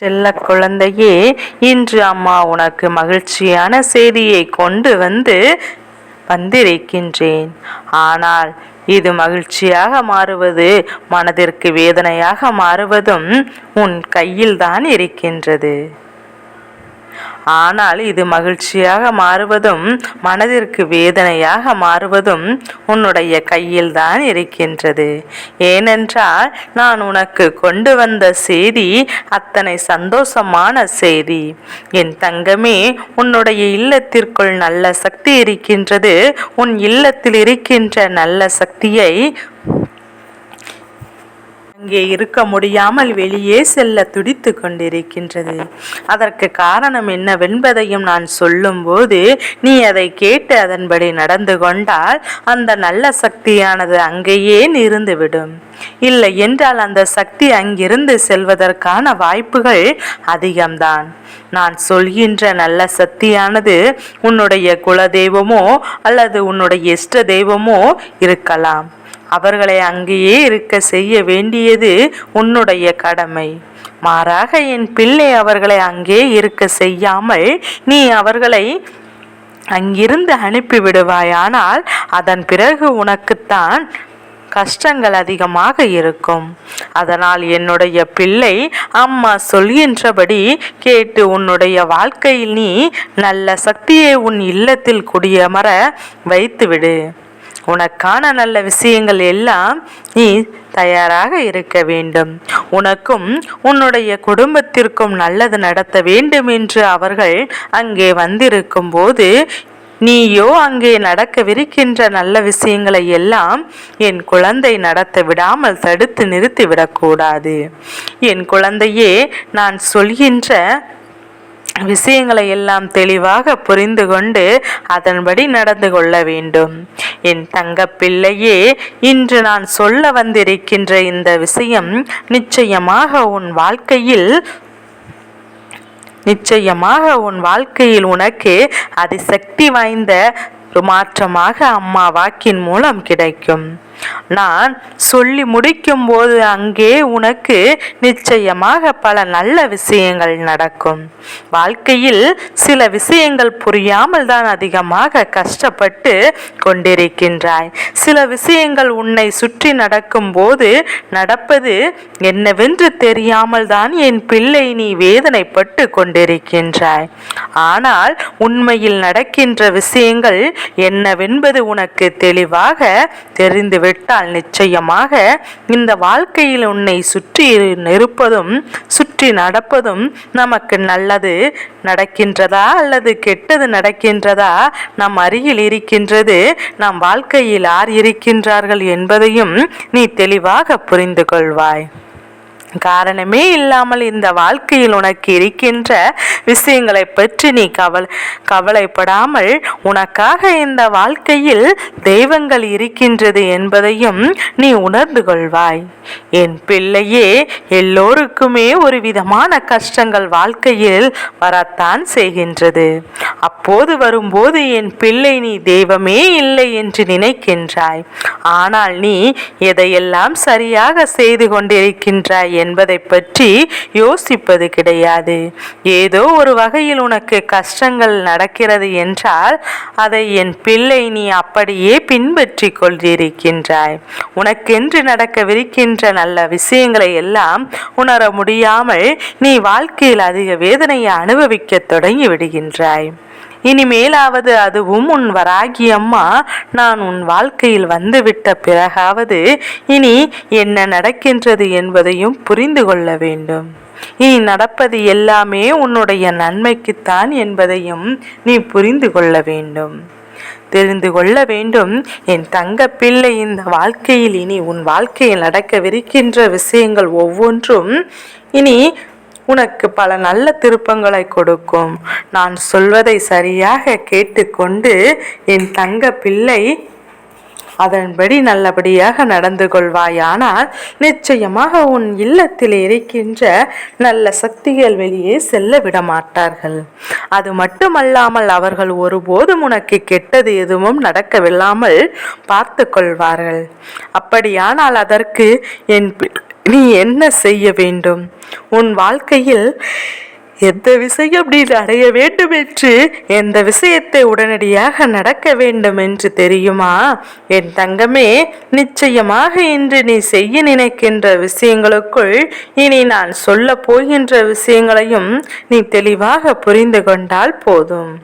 செல்ல குழந்தையே இன்று அம்மா உனக்கு மகிழ்ச்சியான செய்தியை கொண்டு வந்து வந்திருக்கின்றேன். ஆனால் இது மகிழ்ச்சியாக மாறுவது மனதிற்கு வேதனையாக மாறுவதும் உன் கையில்தான் இருக்கின்றது. ஆனால் இது மகிழ்ச்சியாக மாறுவதும் மனதிற்கு வேதனையாக மாறுவதும் உன்னுடைய கையில்தான் இருக்கின்றது. ஏனென்றால் நான் உனக்கு கொண்டு வந்த செய்தி அத்தனை சந்தோஷமான செய்தி. என் தங்கமே உன்னுடைய இல்லத்திற்குள் நல்ல சக்தி இருக்கின்றது. உன் இல்லத்தில் இருக்கின்ற நல்ல சக்தியை இங்கே இருக்க முடியாமல் வெளியே செல்ல துடித்து கொண்டிருக்கின்றது. அதற்கு காரணம் என்னவென்பதையும் நான் சொல்லும்போது நீ அதை கேட்டு அதன்படி நடந்து கொண்டால் அந்த நல்ல சக்தியானது அங்கேயே இருந்துவிடும் இல்லை என்றால் அந்த சக்தி அங்கிருந்து செல்வதற்கான வாய்ப்புகள் அதிகம்தான். நான் சொல்கின்ற நல்ல சக்தியானது உன்னுடைய குலதெய்வமோ அல்லது உன்னுடைய இஷ்ட தெய்வமோ இருக்கலாம். அவர்களை அங்கேயே இருக்க செய்ய வேண்டியது உன்னுடைய கடமை. மாறாக என் பிள்ளை அவர்களை அங்கே இருக்க செய்யாமல் நீ அவர்களை அங்கிருந்து அனுப்பிவிடுவாயானால் அதன் பிறகு உனக்குத்தான் கஷ்டங்கள் அதிகமாக இருக்கும். அதனால் என்னுடைய பிள்ளை அம்மா சொல்கின்றபடி கேட்டு உன்னுடைய வாழ்க்கையில் நீ நல்ல சக்தியை உன் இல்லத்தில் குடியமர வைத்துவிடு. உனக்கான நல்ல விஷயங்கள் எல்லாம் நீ தயாராக இருக்க வேண்டும். உனக்கும் உன்னுடைய குடும்பத்திற்கும் நல்லது நடத்த வேண்டும் என்று அவர்கள் அங்கே வந்திருக்கும் போது நீயோ அங்கே நடக்கவிருக்கின்ற நல்ல விஷயங்களை எல்லாம் என் குழந்தை நடத்த விடாமல் தடுத்து நிறுத்திவிடக்கூடாது. என் குழந்தையே நான் சொல்கின்ற விஷயங்களை எல்லாம் தெளிவாக புரிந்து கொண்டு அதன்படி நடந்து கொள்ள வேண்டும். என் தங்க பிள்ளையே இன்று நான் சொல்ல வந்திருக்கின்ற இந்த விஷயம் நிச்சயமாக உன் வாழ்க்கையில் நிச்சயமாக உன் வாழ்க்கையில் உனக்கு அதிசக்தி வாய்ந்த மாற்றமாக அம்மா வாக்கின் மூலம் கிடைக்கும். நான் சொல்லி முடிக்கும் போது அங்கே உனக்கு நிச்சயமாக பல நல்ல விஷயங்கள் நடக்கும். வாழ்க்கையில் சில விஷயங்கள் புரியாமல் தான் அதிகமாக கஷ்டப்பட்டு கொண்டிருக்கின்றாய். சில விஷயங்கள் உன்னை சுற்றி நடக்கும் போது நடப்பது என்னவென்று தெரியாமல் தான் என் பிள்ளை நீ வேதனைப்பட்டு கொண்டிருக்கின்றாய். ஆனால் உண்மையில் நடக்கின்ற விஷயங்கள் என்னவென்பது உனக்கு தெளிவாக தெரிந்து விட்டால் நிச்சயமாக இந்த வாழ்க்கையில் உன்னை சுற்றி இருப்பதும் சுற்றி நடப்பதும் நமக்கு நல்லது நடக்கின்றதா அல்லது கெட்டது நடக்கின்றதா? நம் அருகில் இருக்கின்றது நம் வாழ்க்கையில் யார் இருக்கின்றார்கள் என்பதையும் நீ தெளிவாக புரிந்து கொள்வாய். காரணமே இல்லாமல் இந்த வாழ்க்கையில் உனக்கு இருக்கின்ற விஷயங்களை பற்றி நீ கவலை கவலைப்படாமல் உனக்காக இந்த வாழ்க்கையில் தெய்வங்கள் இருக்கின்றது என்பதையும் நீ உணர்ந்து கொள்வாய். என் பிள்ளையே எல்லோருக்குமே ஒரு விதமான கஷ்டங்கள் வாழ்க்கையில் வரத்தான் செய்கின்றது. அப்போது வரும்போது என் பிள்ளை நீ தெய்வமே இல்லை என்று நினைக்கின்றாய். ஆனால் நீ எதையெல்லாம் சரியாக செய்து கொண்டிருக்கின்றாய் என்பதை பற்றி யோசிப்பது கிடையாது. ஏதோ ஒரு வகையில் உனக்கு கஷ்டங்கள் நடக்கிறது என்றால் அதை என் பிள்ளை நீ அப்படியே பின்பற்றி கொண்டிருக்கின்றாய். உனக்கென்று நடக்கவிருக்கின்ற நல்ல விஷயங்களை எல்லாம் உணர முடியாமல் நீ வாழ்க்கையில் அதிக வேதனையை அனுபவிக்க தொடங்கி விடுகின்றாய். இனிமேலாவது அதுவும் உன் வராகி அம்மா. நான் உன் வாழ்க்கையில் வந்துவிட்ட பிறகாவது இனி என்ன நடக்கின்றது என்பதையும் புரிந்து கொள்ள வேண்டும். இனி நடப்பது எல்லாமே உன்னுடைய நன்மைக்குத்தான் என்பதையும் நீ புரிந்து கொள்ள வேண்டும். தெரிந்து கொள்ள வேண்டும் என் தங்க பிள்ளை இந்த வாழ்க்கையில் இனி உன் வாழ்க்கையில் நடக்கவிருக்கின்ற விஷயங்கள் ஒவ்வொன்றும் இனி உனக்கு பல நல்ல திருப்பங்களை கொடுக்கும். நான் சொல்வதை சரியாக கேட்டுக்கொண்டு என் தங்க பிள்ளை அதன்படி நல்லபடியாக நடந்து கொள்வாயானால் நிச்சயமாக உன் இல்லத்தில் இருக்கின்ற நல்ல சக்திகள் வெளியே செல்ல விடமாட்டார்கள். அது மட்டுமல்லாமல் அவர்கள் ஒருபோதும் உனக்கு கெட்டது எதுவும் நடக்கவில்லாமல் பார்த்து கொள்வார்கள் அப்படியானால் அதற்கு என் நீ என்ன செய்ய வேண்டும்? உன் வாழ்க்கையில் எந்த விஷயம் நீ அடைய வேண்டும் என்று எந்த விஷயத்தை உடனடியாக நடக்க வேண்டும் என்று தெரியுமா? என் தங்கமே நிச்சயமாக இன்று நீ செய்ய நினைக்கின்ற விஷயங்களுக்குள் இனி நான் சொல்ல போகின்ற விஷயங்களையும் நீ தெளிவாக புரிந்து கொண்டால் போதும்.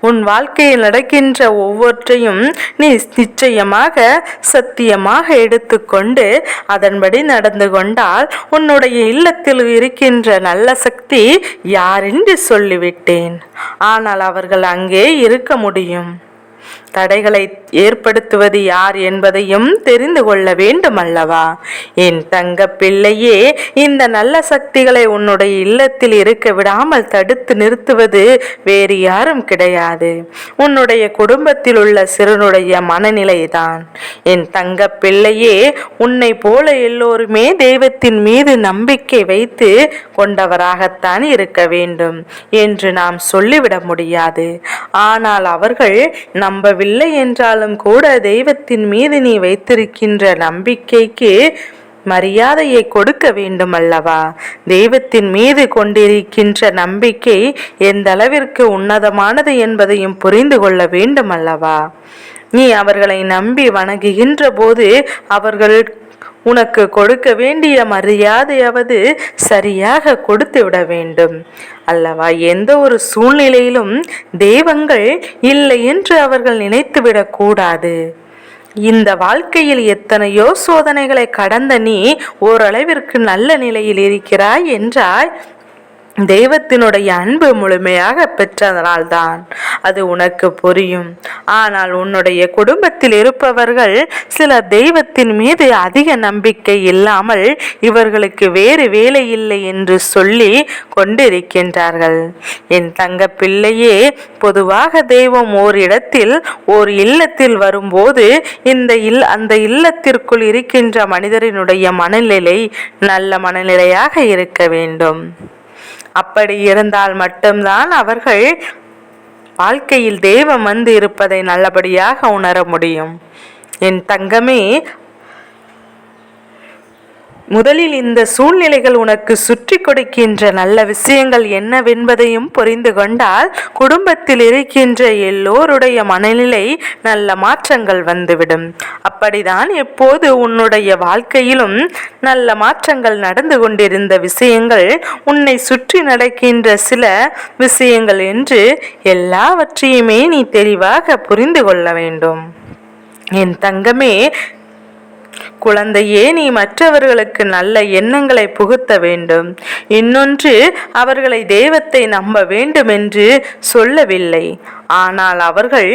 உன் வாழ்க்கையில் நடக்கின்ற ஒவ்வொற்றையும் நீ நிச்சயமாக சத்தியமாக எடுத்துக்கொண்டு அதன்படி நடந்து கொண்டால் உன்னுடைய இல்லத்தில் இருக்கின்ற நல்ல சக்தி யாரென்று சொல்லிவிட்டேன். ஆனால் அவர்கள் அங்கே இருக்க முடியும். தடைகளை ஏற்படுத்துவது யார் என்பதையும் தெரிந்து கொள்ள வேண்டும் அல்லவா என் தங்க பிள்ளையே இந்த நல்ல சக்திகளை உன்னுடைய இல்லத்தில் இருக்க விடாமல் தடுத்து நிறுத்துவது வேறு யாரும் கிடையாது. உன்னுடைய குடும்பத்தில் உள்ள சிறுனுடைய மனநிலைதான். என் தங்க பிள்ளையே உன்னை போல எல்லோருமே தெய்வத்தின் மீது நம்பிக்கை வைத்து கொண்டவராகத்தான் இருக்க வேண்டும் என்று நாம் சொல்லிவிட முடியாது. ஆனால் அவர்கள் நம்பவில்லை என்றாலும் கூட தெய்வத்தின் மீது நீ வைத்திருக்கின்ற நம்பிக்கைக்கு மரியாதையை கொடுக்க வேண்டும் அல்லவா தெய்வத்தின் மீது கொண்டிருக்கின்ற நம்பிக்கை எந்த அளவிற்கு உன்னதமானது என்பதையும் புரிந்து கொள்ள வேண்டும் அல்லவா நீ அவர்களை நம்பி வணங்குகின்ற போது அவர்கள் உனக்கு கொடுக்க வேண்டிய மரியாதையாவது சரியாக கொடுத்து விட வேண்டும். அல்லவா எந்த ஒரு சூழ்நிலையிலும் தெய்வங்கள் இல்லை என்று அவர்கள் நினைத்துவிடக்கூடாது இந்த வாழ்க்கையில் எத்தனையோ சோதனைகளை கடந்த நீ ஓரளவிற்கு நல்ல நிலையில் இருக்கிறாய் என்றாய். தெய்வத்தினுடைய அன்பு முழுமையாக பெற்றதனால்தான் அது உனக்கு புரியும். ஆனால் உன்னுடைய குடும்பத்தில் இருப்பவர்கள் சில தெய்வத்தின் மீது அதிக நம்பிக்கை இல்லாமல் இவர்களுக்கு வேறு வேலை இல்லை என்று சொல்லி கொண்டிருக்கின்றார்கள். என் தங்க பிள்ளையே பொதுவாக தெய்வம் ஓர் இடத்தில் ஓர் இல்லத்தில் வரும்போது இந்த இல் அந்த இல்லத்திற்குள் இருக்கின்ற மனிதரினுடைய மனநிலை நல்ல மனநிலையாக இருக்க வேண்டும். அப்படி இருந்தால் மட்டும்தான் அவர்கள் வாழ்க்கையில் தெய்வம் வந்து இருப்பதை நல்லபடியாக உணர முடியும். என் தங்கமே முதலில் இந்த சூழ்நிலைகள் உனக்கு சுற்றி கொடுக்கின்ற நல்ல விஷயங்கள் என்னவென்பதையும் புரிந்து கொண்டால் குடும்பத்தில் இருக்கின்ற எல்லோருடைய மனநிலை நல்ல மாற்றங்கள் வந்துவிடும். அப்படிதான் எப்போது உன்னுடைய வாழ்க்கையிலும் நல்ல மாற்றங்கள் நடந்து கொண்டிருந்த விஷயங்கள் உன்னை சுற்றி நடக்கின்ற சில விஷயங்கள் என்று எல்லாவற்றையுமே நீ தெளிவாக புரிந்து கொள்ள வேண்டும். என் தங்கமே குழந்தையே நீ மற்றவர்களுக்கு நல்ல எண்ணங்களை புகுத்த வேண்டும். இன்னொன்று அவர்களை தெய்வத்தை நம்ப வேண்டும் என்று சொல்லவில்லை. ஆனால் அவர்கள்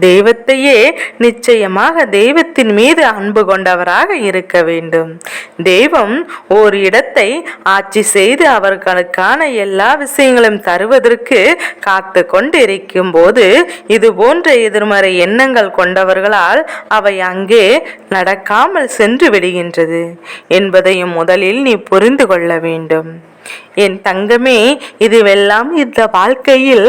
தெய்வத்தையே நிச்சயமாக தெய்வத்தின் மீது அன்பு கொண்டவராக இருக்க வேண்டும். தெய்வம் ஓர் இடத்தை ஆட்சி செய்து அவர்களுக்கான எல்லா விஷயங்களும் தருவதற்கு காத்து கொண்டிருக்கும் போது இது போன்ற எதிர்மறை எண்ணங்கள் கொண்டவர்களால் அவை அங்கே நடக்காமல் சென்று விடுகின்றது என்பதையும் முதலில் நீ புரிந்து கொள்ள வேண்டும். என் தங்கமே இதுவெல்லாம் இந்த வாழ்க்கையில்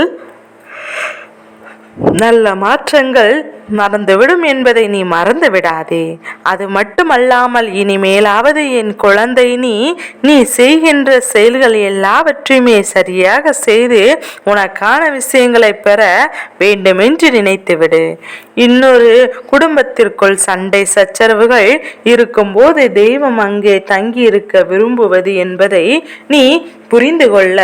நல்ல மாற்றங்கள் மறந்துவிடும் என்பதை நீ மறந்து விடாதே அது மட்டுமல்லாமல் இனிமேலாவது என் குழந்தை நீ நீ செய்கின்ற செயல்கள் எல்லாவற்றையுமே சரியாக செய்து உனக்கான விஷயங்களை பெற வேண்டுமென்று நினைத்துவிடு. இன்னொரு குடும்பத்திற்குள் சண்டை சச்சரவுகள் இருக்கும்போது தெய்வம் அங்கே தங்கி இருக்க விரும்புவது என்பதை நீ புரிந்து கொள்ள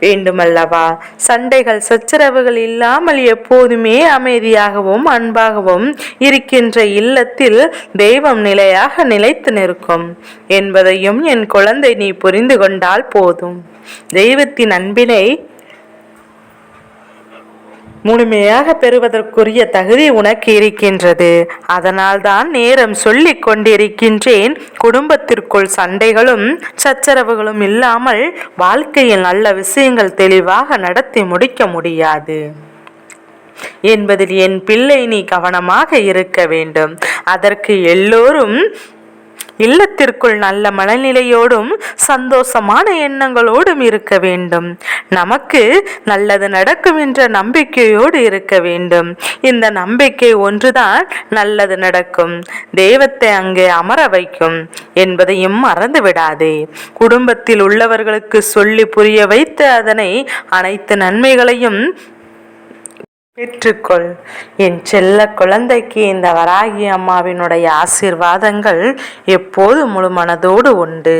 வேண்டுமல்லவா? சண்டைகள் சச்சரவுகள் இல்லாமல் எப்போதுமே அமைதியாகவும் அன்பாக அன்பாகவும் இருக்கின்ற இல்லத்தில் தெய்வம் நிலையாக நிலைத்து நிற்கும். என்பதையும் என் குழந்தை நீ புரிந்து கொண்டால் போதும். தெய்வத்தின் அன்பினை முழுமையாக பெறுவதற்குரிய தகுதி உனக்கு இருக்கின்றது. அதனால்தான் நேரம் சொல்லிக் கொண்டிருக்கின்றேன். குடும்பத்திற்குள் சண்டைகளும் சச்சரவுகளும் இல்லாமல் வாழ்க்கையில் நல்ல விஷயங்கள் தெளிவாக நடத்தி முடிக்க முடியாது. என்பதில் என் பிள்ளை நீ கவனமாக இருக்க வேண்டும். அதற்கு எல்லோரும் இல்லத்திற்குள் நல்ல மனநிலையோடும் சந்தோஷமான எண்ணங்களோடும் இருக்க வேண்டும். நமக்கு நல்லது நடக்கும் என்ற நம்பிக்கையோடு இருக்க வேண்டும். இந்த நம்பிக்கை ஒன்றுதான் நல்லது நடக்கும். தெய்வத்தை அங்கே அமர வைக்கும் என்பதையும் மறந்து விடாதே. குடும்பத்தில் உள்ளவர்களுக்கு சொல்லி புரிய வைத்து அதனை அனைத்து நன்மைகளையும் பெற்றுக்கொள் என் செல்ல குழந்தைக்கு இந்த வராகி அம்மாவினுடைய ஆசீர்வாதங்கள் எப்போது முழு மனதோடு உண்டு.